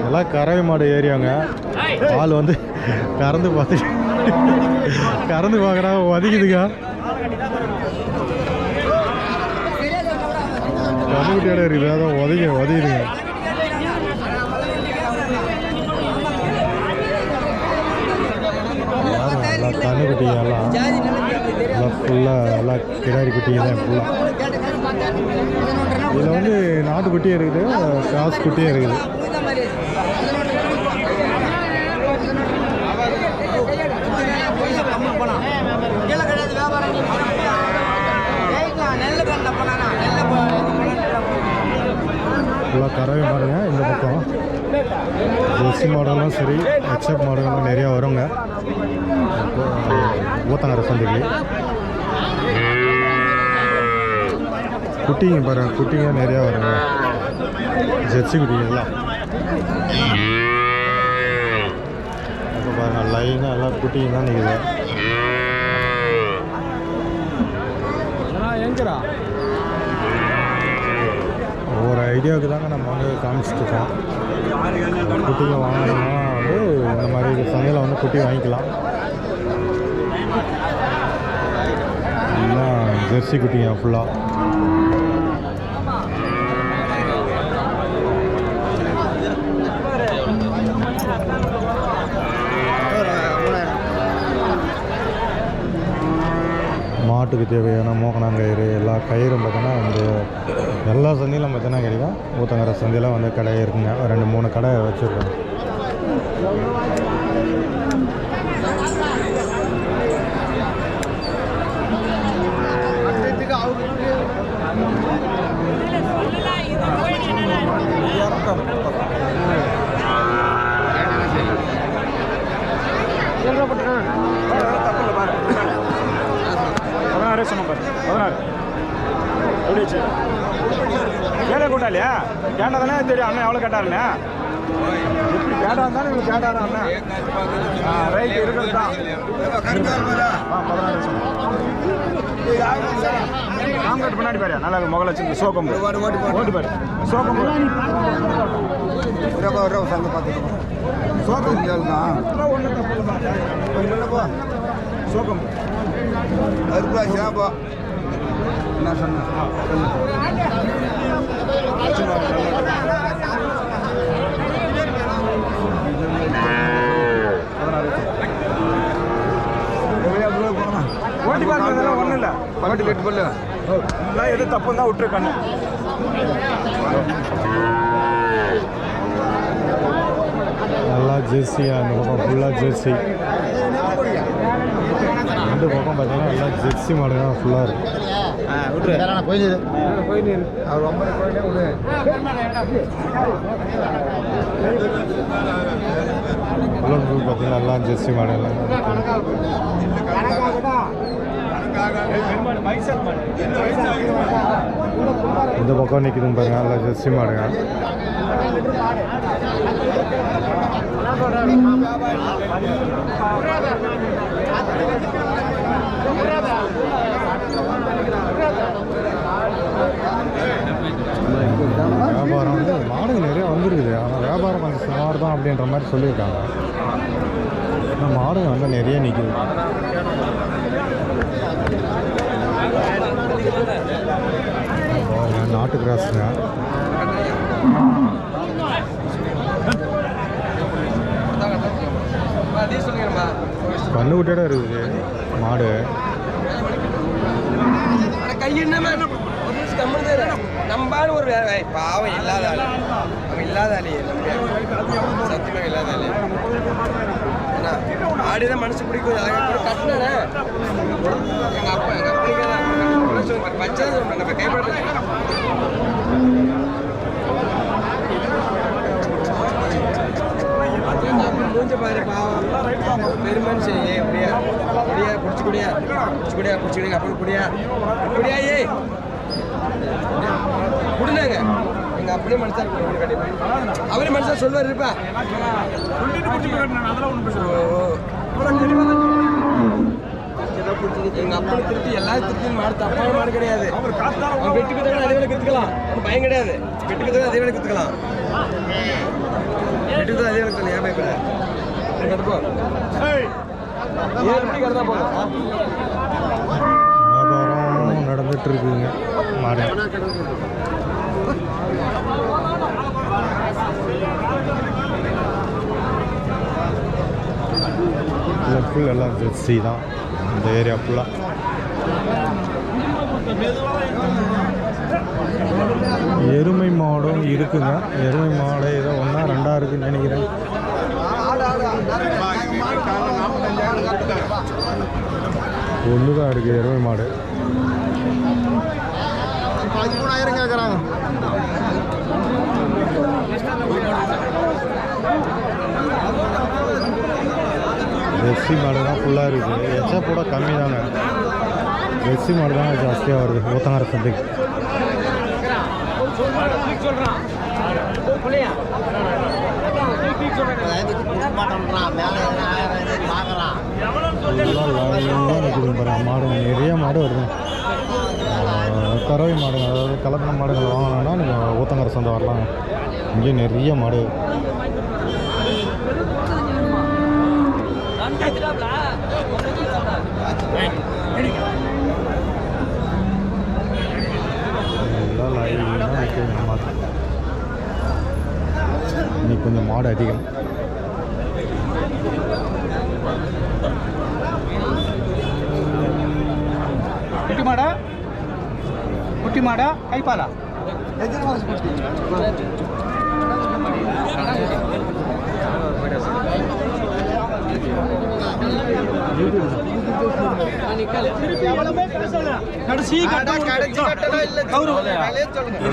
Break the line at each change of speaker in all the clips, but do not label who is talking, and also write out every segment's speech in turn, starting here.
எல்லாம் கறவை மாடு ஏரியாங்க ஆள் வந்து கறந்து பார்த்து கறந்து பார்க்குறா ஒதுக்குதுங்க கண்ணுக்குட்டியோட இருக்குது அதான் உதவி எல்லாம் எல்லாம் ஃபுல்லாக எல்லாம் கிடாரி குட்டிங்க தான் ஃபுல்லாக இதில் வந்து நாட்டுக்குட்டியும் இருக்குது கிராஸ் குட்டியும் இருக்குது. ஃபுல்லாக கறவை மாடுங்க இந்த பக்கம். ஜெர்சி மாடெல்லாம் சரி ஹெச்எப் மாடெல்லாம் நிறையா வருங்க. ஊத்தங்கரை சந்தைக்கு. குட்டிங்க பாருங்க குட்டிங்க நிறையா வருங்க. ஜெர்சி குட்டிங்க எல்லாம். இப்போ பாருங்க லைனாக எல்லாம் குட்டிங்க தான் நிற்குது ஒவ்வொரு ஐடியாவுக்கு தாங்க நம்ம வந்து காமிச்சிட்ருக்கோம். குட்டிங்க வாங்கினோம்னா வந்து இந்த மாதிரி சந்தையில் வந்து குட்டி வாங்கிக்கலாம். ஜெர்சி குட்டிங்க ஃபுல்லாக மாட்டுக்கு தேவையான மோகனாங்கயிறு எல்லா கயிறும் பார்த்தோன்னா வந்து எல்லா சந்தையிலும் பார்த்தீங்கன்னா கிடைக்கும். ஊத்தங்கரை சந்தையில் வந்து கடை இருக்குங்க. ரெண்டு மூணு கடை வச்சுருக்கோம்.
பதினாறு சொன்ன பாரு. பதினாறு. எப்படி வச்சு கேட்க கூட்டாளியா? கேட்டால் தானே தெரியும். அண்ணன் எவ்வளோ கேட்டாருண்ணே எப்படி கேட்டா தானே இவங்க கேட்டாரா அண்ணன். ஆ ரைட் இருக்கிறது தான். ஆ பதினாறு ஆம்கட் பின்னாடி பாரு. நல்லா முகல வச்சு சோக்கம் ஓட்டு பாரு. சோக்கம் சோக்கம் ஒன்றும் தப்பு இல்லைப்பா சோக்கம்
என்ன சொன்ன?
ஓட்டி பாருங்க ஒன்றும் இல்லை.
பக்கத்து கட்டு
எல்லாம் எது தப்பு தான் விட்டுரு கண்ணு
நல்லா ஜெர்சி அந்த பக்கம் ஃபுல்லாக ஜெர்சி. ரெண்டு பக்கம் பார்த்தீங்கன்னா எல்லாம் ஜெர்சி மாடு தான் ஃபுல்லாக இருக்குது
அவர் ரொம்ப
பார்த்தீங்கன்னா எல்லாம் ஜெர்சி மாடு எல்லாம் இந்த பக்கம் நிற்குதுங்க பாருங்க எல்லாம் ஜெர்சி மாடுங்க வியாபாரம் வந்து மாடுங்க நிறையா வந்துருக்குது ஆனால் வியாபாரம் கொஞ்சம் சுமார் தான் அப்படின்ற மாதிரி சொல்லியிருக்காங்க. ஆனால் மாடுங்க வந்து நிறைய நிற்குது நாட்டு கிராஸுங்க. கண்ணு விட்டோட இருக்குது மாடு.
கை என்ன நிமிஷம் ஒரு பாவம் இல்லாத இல்லாத ஆளு சத்தியமாக இல்லாத ஆளு என்ன ஆடிதான் மனசு பிடிக்கும். அழகா கூட கட்டினே எங்க அப்பா எங்க அப்பா பச்சை நம்ம கைப்பற்ற மூஞ்ச பாரு பாவம். பெருமனுஷன் ஏ அப்படியா? குடியா குடிச்சு குடியா? குடிச்சு குடியா? குடிச்சு குடியா அப்புறம் குடியா? குடியா ஏய்? குடினாங்க. எங்க அப்படியே மனுஷன் இருக்கு கண்டிப்பா. அவரே மனுஷன் சொல்லுவார் இருப்பா.
அதெல்லாம் ஒன்றும்
எங்க அப்பா திருத்தி எல்லாரும் திருத்தி மாடு தப்பான மாடு கிடையாது. அவன் வெட்டி குத்துக்கலாம் அதே வேலை கத்துக்கலாம். பயம் கிடையாது. வெட்டி குத்துக்கலாம் அதே வேலை கத்துக்கலாம். வெட்டி குத்துக்கலாம் அதே வேலை குத்தலாம் ஏன் பயப்பட? கடுப்போ ஏழு மணிக்கு கடந்தா போதும்
வியாபாரம் நடந்துட்டு இருக்குங்க மாடு இல்லை ஃபுல் எல்லாம் ஜெர்சி தான். இந்த ஏரியா ஃபுல்லாக எருமை மாடும் இருக்குங்க. எருமை மாடு ஏதோ ஒன்றா ரெண்டாக இருக்குன்னு நினைக்கிறேன். ஒன்று தான் இருக்குது எருமை மாடு.
பதிமூணாயிரம் கேட்குறாங்க
ஜெர்சி மாடு தான் ஃபுல்லாக இருக்குது. எச்சப்போட கம்மி தாங்க. ஜெர்சி மாடு தான் ஜாஸ்தியாக வருது. ஊத்தங்கார சந்தைக்கு எல்லாம் மாடு நிறைய மாடு வருது. கறவை மாடுங்க. அதாவது கலப்பின மாடுகள் வாங்கினோன்னா நீங்கள் ஊத்தங்கரை சந்தை வரலாங்க. இங்கே நிறைய மாடு எல்லாம் லைனாக நிற்குது மாடு இன்னைக்கு கொஞ்சம் மாடு அதிகம்.
குட்டி மாடா? குட்டி மாடா? கைப்பாலா?
கடைசி இது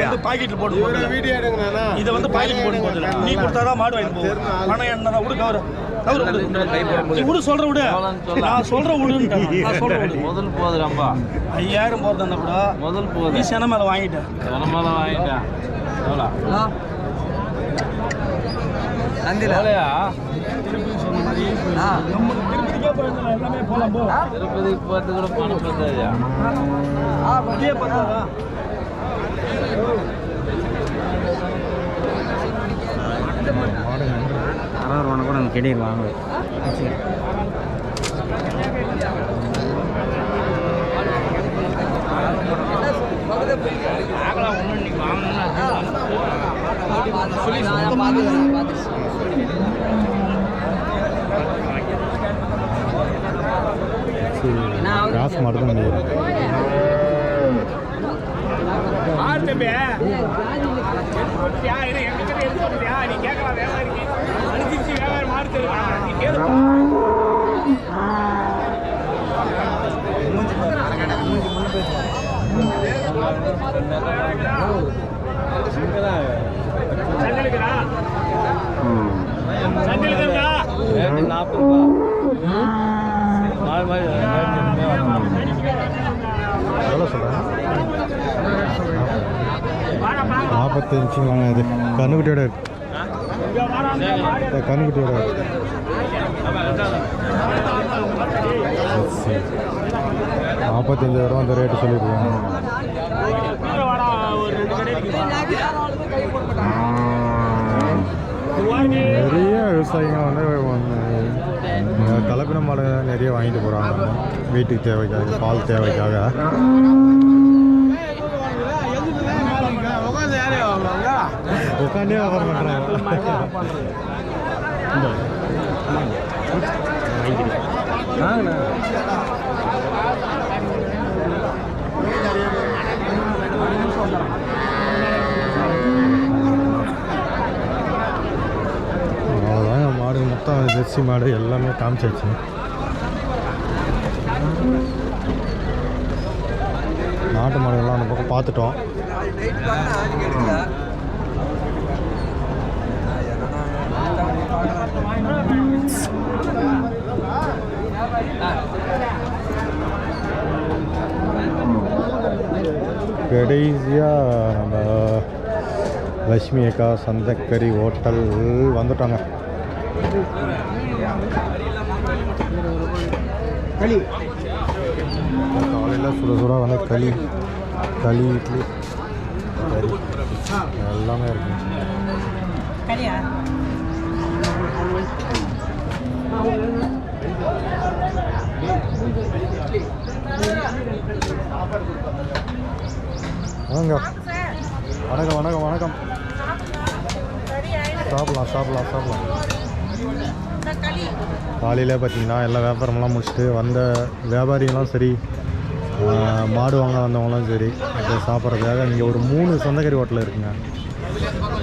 வந்து பாக்கெட்ல போட்டு. இதை வந்து பாக்கெட் போட்டு. நீ கொடுத்தாதான் மாடு வாங்கி போகும் பணம் என்ன விடு கவரு. கவரு விடு. விடு சொல்ற விடு நான் சொல்ற நான். சொல்ற விடு
முதல் போதுடாம்பா
ஐயாயிரம் போறதா கூட
முதல்
நீ
போது.
சென மேல
வாங்கிட்டேன். எவ்வளோ?
நந்தில
திருப்பதிக்கு
போகிறது கூட பணம்
மாடுங்க
அறுபது ரூபா கூட அந்த கிடையாது வாங்க
சரி கிராஸ் மாடு தான் நினைக்கிறேன்
ரேட்டு நாற்பது ரூபா நாலு மாதிரி
எவ்வளோ சொல்கிறேன் இது கண்ணுக்குட்டியோட இருக்கு கண்ணுக்குட்டியோட இருக்கு சரி. நாற்பத்தஞ்சாயிரம் அந்த ரேட்டு சொல்லியிருக்காங்க. நிறைய விவசாயிங்க வந்து கலப்பின மாடு நிறைய வாங்கிட்டு போகிறாங்க வீட்டுக்கு தேவைக்காக பால் தேவைக்காக. உட்காந்தே வியாபாரம் பண்ணுறாங்க மாடு மொத்தம் ஜெர்சி மாடு எல்லாமே காமிச்சாச்சு. நாட்டு மாடுகள்லாம் அந்த பக்கம் பார்த்துட்டோம். கடைசியாக நம்ம லட்சுமி அக்கா சந்தக்கறி ஹோட்டல் வந்துட்டோங்க. காலையில் சுட சுட வந்து களி களி இட்லி கறி. எல்லாமே இருக்கு. வணக்கம் வணக்கம் வணக்கம் வணக்கம். சாப்பிடலாம் சாப்பிடலாம் சாப்பிடலாம். காலையில் பார்த்தீங்கன்னா எல்லா வியாபாரமெல்லாம் முடிச்சுட்டு வந்த வியாபாரிகளும் சரி மாடு வாங்க வந்தவங்களும் சரி இப்போ சாப்பிட்றதுக்காக இங்கே ஒரு மூணு சொந்தக்கறி ஹோட்டல் இருக்குங்க.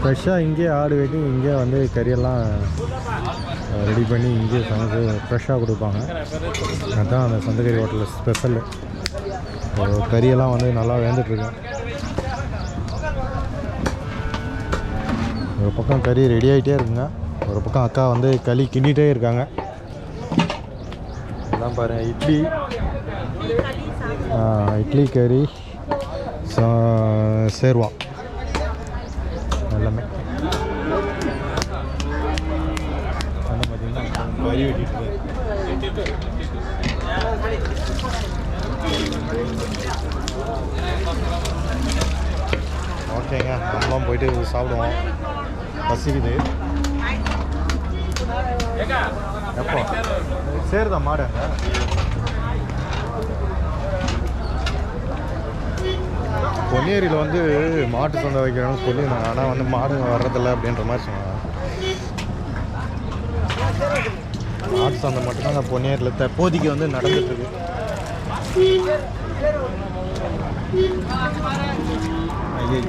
ஃப்ரெஷ்ஷாக இங்கேயே ஆடு வெட்டி இங்கேயே வந்து கறியெல்லாம் ரெடி பண்ணி இங்கேயே சமைச்சு ஃப்ரெஷ்ஷாக கொடுப்பாங்க. அதுதான் அந்த சந்தகரி ஹோட்டலில் ஸ்பெஷல் கறியெல்லாம் வந்து நல்லா வேந்துட்டுருக்கேன் ஒரு பக்கம் கறி ரெடி ஆகிட்டே இருக்குங்க. ஒரு பக்கம் அக்கா வந்து களி கிண்டிகிட்டே இருக்காங்க. எல்லாம் பாருங்கள் இட்லி. இட்லி கறி சா- சேர்வா. வரி வெட்டிட்டு ஓகேங்க நம்மளும் போயிட்டு சாப்பிடுவோம். பசிக்குது. எப்போ? சேருதா மாடு பொன்னியரியில் பொன்னேரியில் வந்து மாட்டு சந்தை வைக்கிறோன்னு சொல்லியிருந்தாங்க. ஆனால் வந்து மாடு வர்றதில்லை அப்படின்ற மாதிரி சொன்னாங்க. மாட்டு சந்தை மட்டும்தான் அந்த பொன்னியரில் தற்போதைக்கு வந்து நடந்துட்டுருக்கு. ஐயோ